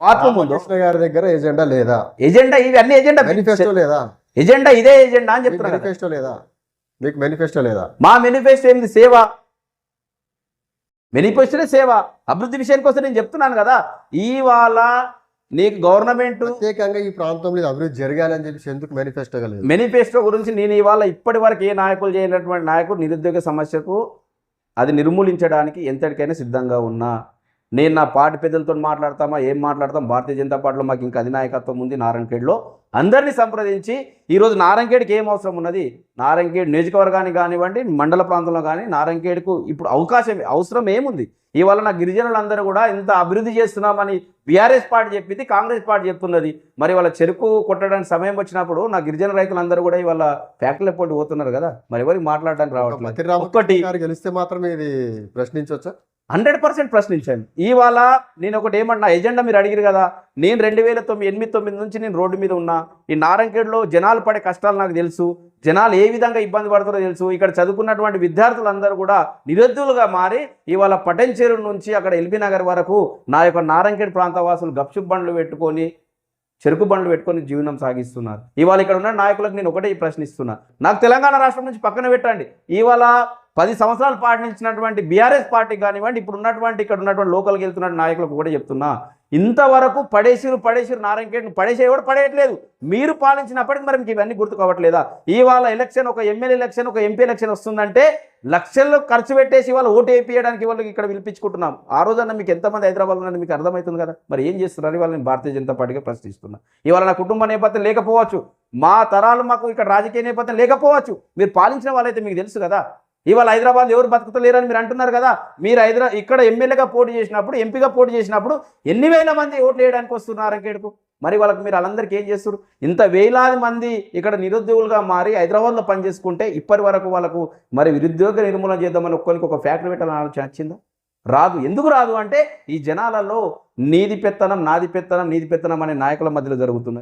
రామకృష్ణ గారి దగ్గర ఎజెండా లేదా? ఎజెండా ఇది అన్ని ఎజెండా మేనిఫెస్టో లేదా? ఎజెండా ఇదే ఎజెండా అని చెప్తున్నారు. మేనిఫెస్టో లేదా? మీకు మేనిఫెస్టో లేదా? మా మేనిఫెస్టో ఏంది? సేవ. మేనిఫెస్టోనే సేవ. అభివృద్ధి విషయానికి వస్తే నేను చెప్తున్నాను కదా. ఇవాళ నీకు గవర్నమెంట్ ప్రత్యేకంగా ఈ ప్రాంతంలో అభివృద్ధి జరగాలని చెప్పేసి ఎందుకు మేనిఫెస్టో లేదు? మేనిఫెస్టో గురించి నేను ఇవాళ ఇప్పటి వరకు ఏ నాయకులు చేయనటువంటి నాయకుడు నిరుద్యోగ సమస్యకు అది నిర్మూలించడానికి ఎంతటికైనా సిద్ధంగా ఉన్నా. నేను నా పార్టీ పెద్దలతో మాట్లాడతామా? ఏం మాట్లాడతాం? భారతీయ జనతా పార్టీలో మాకు ఇంకా అధినాయకత్వం ఉంది నారాయణఖేడ్లో. అందరినీ సంప్రదించి ఈరోజు నారాయణఖేడ్కి ఏం అవసరం ఉన్నది? నారాయణఖేడ్ నియోజకవర్గానికి కానివ్వండి మండల ప్రాంతంలో కానీ నారాయణఖేడ్కు ఇప్పుడు అవకాశం అవసరం ఏముంది? ఇవాళ నా గిరిజనులందరూ కూడా ఇంత అభివృద్ధి చేస్తున్నామని బీఆర్ఎస్ పార్టీ చెప్పింది కాంగ్రెస్ పార్టీ చెప్తున్నది. మరి వాళ్ళ చెరుకు కొట్టడానికి సమయం వచ్చినప్పుడు నా గిరిజన రైతులందరూ కూడా ఇవాళ ఫ్యాక్టరీల పోటీ పోతున్నారు కదా? మరి ఎవరికి మాట్లాడడానికి రావట్లేదు. ఒక్కటి గెలిస్తే మాత్రం ఇది ప్రశ్నించవచ్చా? Hundred percent ప్రశ్నించాను. ఇవాళ నేను ఒకటి ఏమన్నా ఎజెండా మీరు అడిగారు కదా? నేను రెండు వేల తొమ్మిది ఎనిమిది తొమ్మిది నుంచి నేను రోడ్డు మీద ఉన్నా. ఈ నారాయణఖేడ్లో జనాలు పడే కష్టాలు నాకు తెలుసు. జనాలు ఏ విధంగా ఇబ్బంది పడతారో తెలుసు. ఇక్కడ చదువుకున్నటువంటి విద్యార్థులందరూ కూడా నిరుద్యులుగా మారి ఇవాళ పటంచేరు నుంచి అక్కడ ఎల్బీ నగర్ వరకు నా యొక్క నారంకేడ్ ప్రాంత వాసులు గప్చుప్ బండ్లు పెట్టుకొని చెరుకు బండ్లు పెట్టుకొని జీవనం సాగిస్తున్నారు. ఇవాళ ఇక్కడ ఉన్న నాయకులకు నేను ఒకటే ప్రశ్నిస్తున్నా. నాకు తెలంగాణ రాష్ట్రం నుంచి పక్కన పెట్టండి. ఇవాళ పది సంవత్సరాలు పాటించినటువంటి బీఆర్ఎస్ పార్టీ కానివ్వండి ఇప్పుడు ఉన్నటువంటి ఇక్కడ ఉన్నటువంటి లోకల్కి వెళ్తున్న నాయకులకు కూడా చెప్తున్నా ఇంతవరకు పడేసిరు పడేసిరు నారాయణఖేడ్ని పడేసే కూడా పడేయట్లేదు. మీరు పాలించినప్పటికి మరి మీకు ఇవన్నీ గుర్తు కావట్లేదా? ఇవాళ ఎలక్షన్ ఒక ఎమ్మెల్యే ఎలక్షన్ ఒక ఎంపీ ఎలక్షన్ వస్తుందంటే లక్షల్లో ఖర్చు పెట్టేసి ఇవాళ ఓటు వేయించడానికి వాళ్ళకి ఇక్కడ పిలిపించుకుంటున్నాం. ఆ రోజన్నా మీకు ఎంతమంది హైదరాబాద్ ఉన్నది మీకు అర్థమవుతుంది కదా? మరి ఏం చేస్తున్నారు? ఇవాళ నేను భారతీయ జనతా పార్టీగా ప్రశ్నిస్తున్నా. ఇవాళ నా కుటుంబ నేపథ్యం లేకపోవచ్చు. మా తరాలు మాకు ఇక్కడ రాజకీయ నేపథ్యం లేకపోవచ్చు. మీరు పాలించిన వాళ్ళైతే మీకు తెలుసు కదా? ఇవాళ హైదరాబాద్ ఎవరు బతుకుతలేరని మీరు అంటున్నారు కదా? మీరు హైదరా ఇక్కడ ఎమ్మెల్యేగా పోటీ చేసినప్పుడు ఎంపీగా పోటీ చేసినప్పుడు ఎన్ని వేల మంది ఓట్లు వేయడానికి వస్తున్నారు అంకేడుకు మరి వాళ్ళకి మీరు వాళ్ళందరికీ ఏం చేస్తారు ఇంత వేలాది మంది ఇక్కడ నిరుద్యోగులుగా మారి హైదరాబాద్లో పనిచేసుకుంటే ఇప్పటి వరకు వాళ్ళకు మరి నిరుద్యోగ నిర్మూలన చేద్దామని ఒక్కరికి ఒక ఫ్యాక్టరీ పెట్టాలని ఆలోచన వచ్చిందా? రాదు. ఎందుకు రాదు? అంటే ఈ జనాలలో నీది పెత్తనం నాది పెత్తనం నీది పెత్తనం అనే నాయకుల మధ్యలో జరుగుతుంది